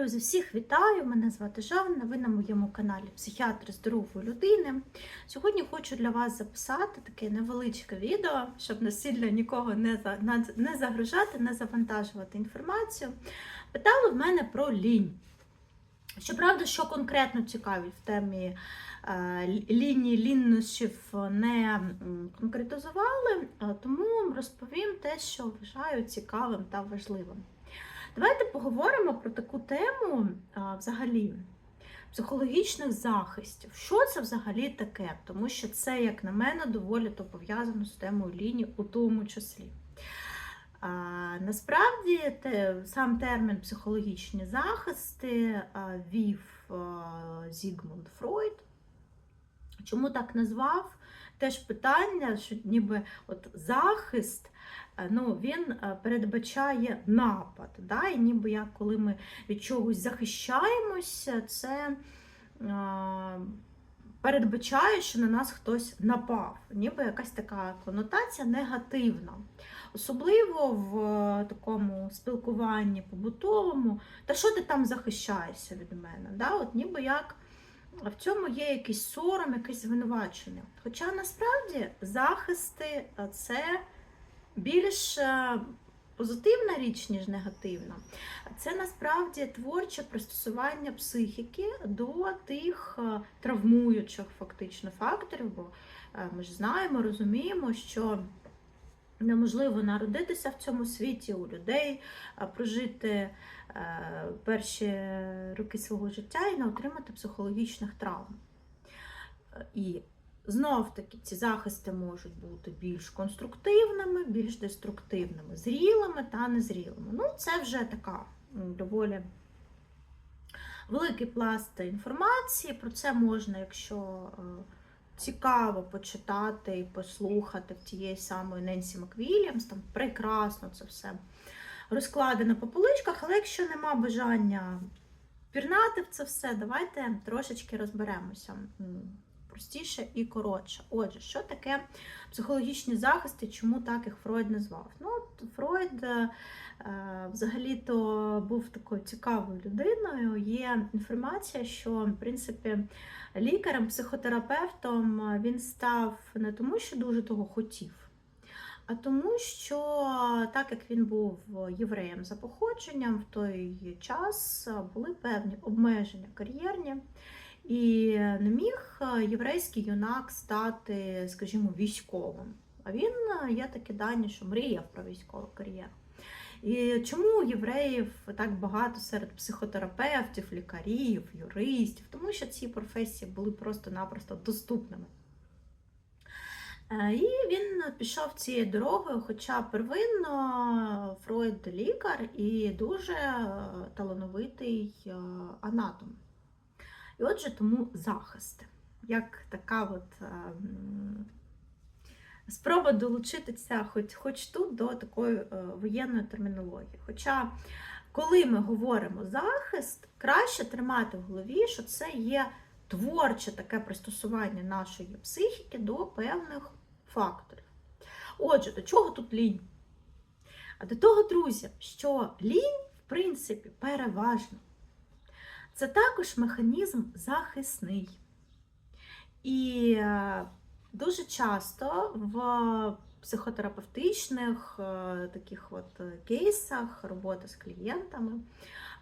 Друзі, всіх вітаю! Мене звати Жанна. Ви на моєму каналі Психіатр здорової людини. Сьогодні хочу для вас записати таке невеличке відео, щоб не сильно нікого не за- не загружати, не завантажувати інформацію. Питали в мене про лінь. Щоправда, що конкретно цікавить в темі е, лінії ліннощів не конкретизували, тому розповім те, що вважаю цікавим та важливим. Давайте поговоримо про таку тему а, взагалі психологічних захистів. Що це взагалі таке? Тому що це, як на мене, доволі то пов'язано з темою лінії у тому числі. А, насправді те, сам термін психологічні захисти а, вів а, Зігмунд Фройд. Чому так назвав? Теж питання, що ніби от захист ну, він е, передбачає напад. Да? І ніби як коли ми від чогось захищаємося, це е, передбачає, що на нас хтось напав. Ніби якась така конотація негативна. Особливо в е, такому спілкуванні побутовому, та що ти там захищаєшся від мене? Да? От ніби як в цьому є якийсь сором, якесь звинувачення. Хоча насправді захисти е, це більш е, позитивна річ, ніж негативна. Це насправді творче пристосування психіки до тих е, травмуючих фактично факторів, бо е, ми ж знаємо, розуміємо, що неможливо народитися в цьому світі у людей, прожити перші роки свого життя і не отримати психологічних травм. І знов таки ці захисти можуть бути більш конструктивними, більш деструктивними, зрілими та незрілими. Ну, це вже така доволі великий пласт інформації. Про це можна, якщо е, цікаво почитати і послухати в тієї самої Ненсі Маквільямс, там прекрасно це все розкладено по поличках, але якщо нема бажання пірнати в це все, давайте трошечки розберемося. Простіше і коротше. Отже, що таке психологічні захисти, чому так їх Фройд назвав? Ну, Фройд е, е, взагалі-то був такою цікавою людиною. Є інформація, що в принципі лікарем, психотерапевтом е, він став не тому, що дуже того хотів, а тому, що так як він був євреєм за походженням, в той час були певні обмеження кар'єрні. І не міг е, єврейський юнак стати, скажімо, військовим. А він е, є такі дані, що мріяв про військову кар'єру. І чому євреїв так багато серед психотерапевтів, лікарів, юристів? Тому що ці професії були просто-напросто доступними. Е, І він пішов цією дорогою, хоча первинно Фройд лікар і дуже талановитий анатом. І отже, тому захист. Як така от ем, спроба долучитися хоч, хоч тут до такої е, воєнної термінології. Хоча, коли ми говоримо захист, краще тримати в голові, що це є творче таке пристосування нашої психіки до певних факторів. Отже, до чого тут лінь? А до того, друзі, що лінь, в принципі, переважно. Це також механізм захисний. І е, дуже часто в психотерапевтичних е, таких от е, кейсах роботи з клієнтами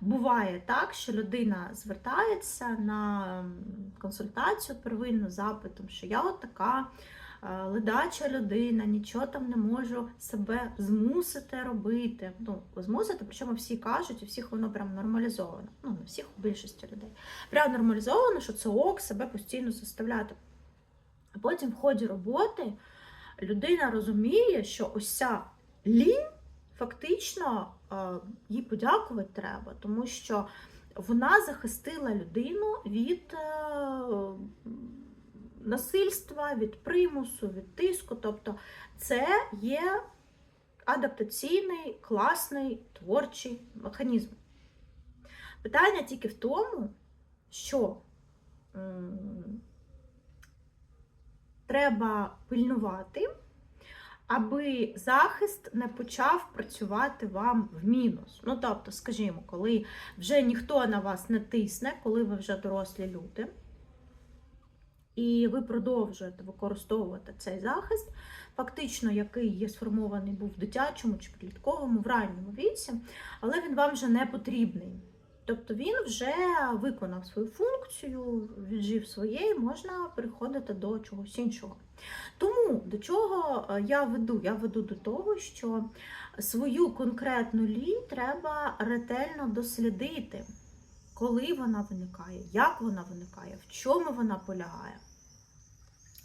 буває так, що людина звертається на консультацію первинну запитом, що я от така ледача людина, нічого там не можу себе змусити робити. Ну, змусити, причому всі кажуть, і всіх воно прям нормалізовано. Ну, не всіх, у більшості людей. Прям нормалізовано, що це ок себе постійно заставляти. А потім в ході роботи людина розуміє, що ось ця лінь фактично е, їй подякувати треба, тому що вона захистила людину від е, насильства, від примусу, від тиску. Тобто це є адаптаційний, класний творчий механізм. Питання тільки в тому, що треба пильнувати, аби захист не почав працювати вам в мінус. Ну, тобто, скажімо, коли вже ніхто на вас не тисне, коли ви вже дорослі люди, і ви продовжуєте використовувати цей захист, фактично, який є сформований був в дитячому чи підлітковому, в ранньому віці, але він вам вже не потрібний. Тобто він вже виконав свою функцію, віджив своє, і можна переходити до чогось іншого. Тому до чого е, я веду? Я веду до того, що свою конкретну лінь треба ретельно дослідити, коли вона виникає, як вона виникає, в чому вона полягає.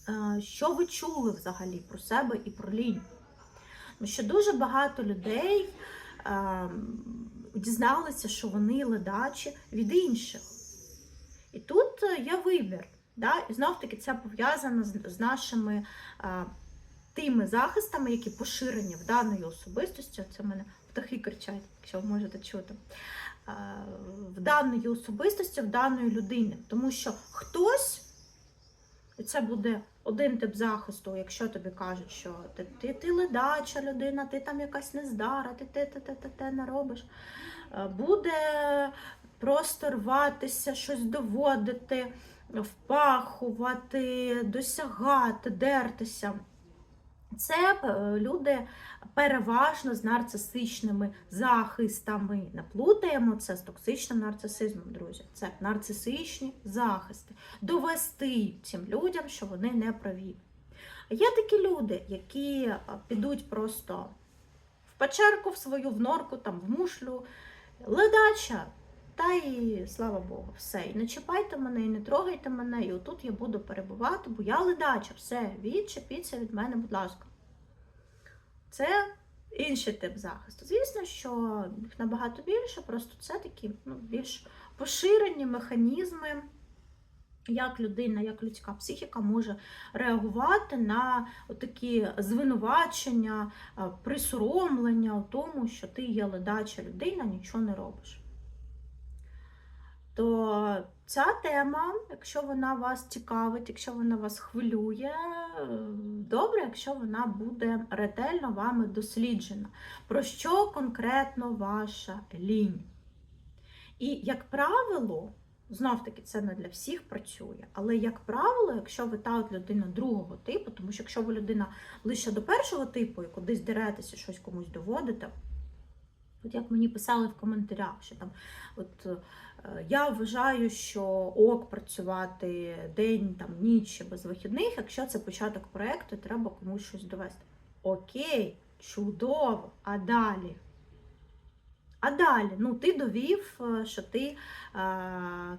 Е, Що ви чули взагалі про себе і про лінь? Тому що дуже багато людей е, дізналися, що вони ледачі від інших. І тут е, є вибір. Да? І знов таки це пов'язано з, нашими е, тими захистами, які поширені в даної особистості. Це в мене птахи кричать, якщо ви можете чути. В даної особистості, в даної людини. Тому що хтось, і це буде один тип захисту, якщо тобі кажуть, що ти, ти, ти ледача людина, ти там якась нездара, ти те, те, те, те, те не робиш. Е, Буде просто рватися, щось доводити, впахувати, досягати, дертися. Це е, люди переважно з нарцисичними захистами. Не плутаємо це з токсичним нарцисизмом, друзі. Це нарцисичні захисти. Довести цим людям, що вони не праві. Є такі люди, які е, підуть просто в печерку в свою, в норку, там, в мушлю, ледача. Та і слава Богу, все. І не чіпайте мене, і не трогайте мене, і отут я буду перебувати, бо я ледача, все, відчепіться від мене, будь ласка. Це інший тип захисту. Звісно, що їх набагато більше, просто це такі ну, більш поширені механізми, як людина, як людська психіка може реагувати на такі звинувачення, е, присоромлення у тому, що ти є ледача людина, нічого не робиш. То ця тема, якщо вона вас цікавить, якщо вона вас хвилює, добре, якщо вона буде ретельно вами досліджена. Про що конкретно ваша лінь? І, як правило, знов таки це не для всіх працює, але, як правило, якщо ви та от людина другого типу, тому що якщо ви людина лише до першого типу і кудись деретеся, щось комусь доводите, от як мені писали в коментарях, що там от. Е, Я вважаю, що ок працювати день, там, ніч без вихідних, якщо це початок проєкту, треба комусь щось довести. Окей, чудово, а далі? А далі, ну, ти довів, е, що ти е,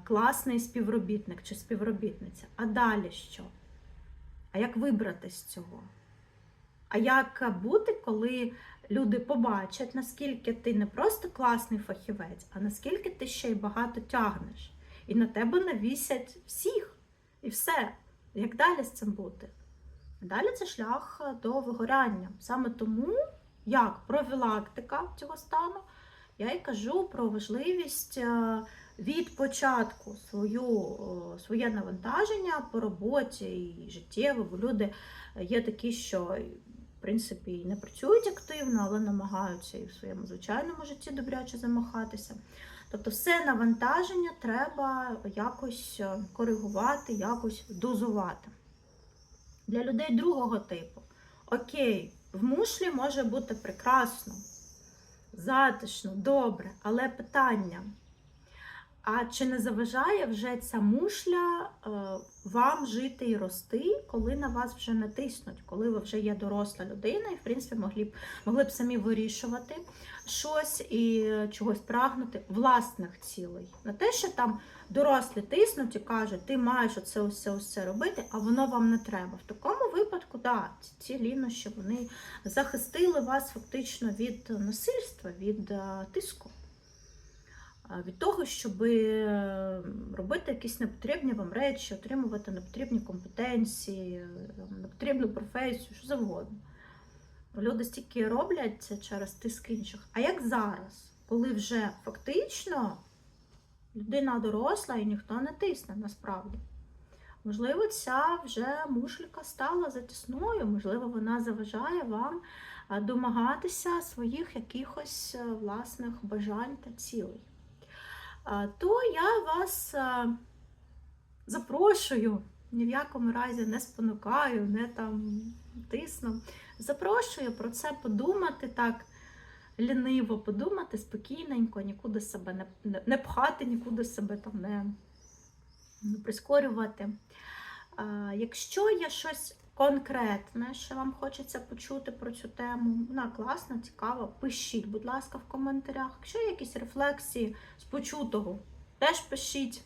класний співробітник чи співробітниця. А далі що? А як вибрати з цього? А як бути, коли люди побачать, наскільки ти не просто класний фахівець, а наскільки ти ще й багато тягнеш. І на тебе навісять всіх. І все. Як далі з цим бути? Далі це шлях до вигоряння. Саме тому, як профілактика цього стану, я й кажу про важливість е, від початку свою, е, своє навантаження по роботі і життєво, бо люди є такі, що принципі і не працюють активно, але намагаються і в своєму звичайному житті добряче замахатися. Тобто все навантаження треба якось е, коригувати, якось дозувати. Для людей другого типу, окей, в мушлі може бути прекрасно, затишно, добре, але питання. А чи не заважає вже ця мушля е, вам жити і рости, коли на вас вже не тиснуть, коли ви вже є доросла людина, і в принципі могли б, могли б самі вирішувати щось і чогось прагнути власних цілей. Не те, що там дорослі тиснуть і кажуть, ти маєш оце усе, усе робити, а воно вам не треба. В такому випадку, да, ці лінощі вони захистили вас фактично від насильства, від е, тиску від того, щоб робити якісь непотрібні вам речі, отримувати непотрібні компетенції, непотрібну професію, що завгодно. Люди стільки роблять через тиск інших. А як зараз, коли вже фактично людина доросла і ніхто не тисне насправді? Можливо, ця вже мушелька стала затісною, можливо, вона заважає вам домагатися своїх якихось е, власних бажань та цілей. То я вас запрошую, ні в якому разі не спонукаю, не там тисну. Запрошую про це подумати так ліниво, подумати спокійненько, нікуди себе не, не, не пхати, нікуди себе там не, не прискорювати. Якщо є щось конкретне, що вам хочеться почути про цю тему, вона класна, цікава, пишіть, будь ласка, в коментарях. Якщо є якісь рефлексії з почутого, теж пишіть.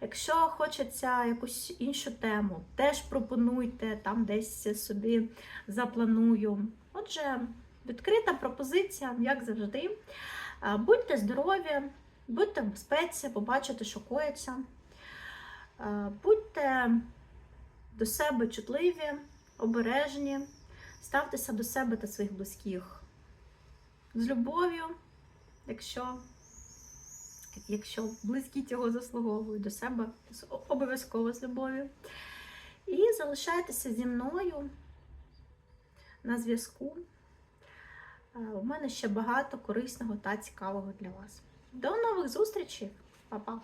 Якщо хочеться якусь іншу тему, теж пропонуйте, там десь собі запланую. Отже, відкрита пропозиція, як завжди. Будьте здорові, будьте в безпеці, побачите, що коїться. Будьте до себе чутливі, обережні, ставтеся до себе та своїх близьких з любов'ю, якщо, якщо близькі цього заслуговують до себе, обов'язково з любов'ю. І залишайтеся зі мною на зв'язку. Е, У мене ще багато корисного та цікавого для вас. До нових зустрічей, Па-па!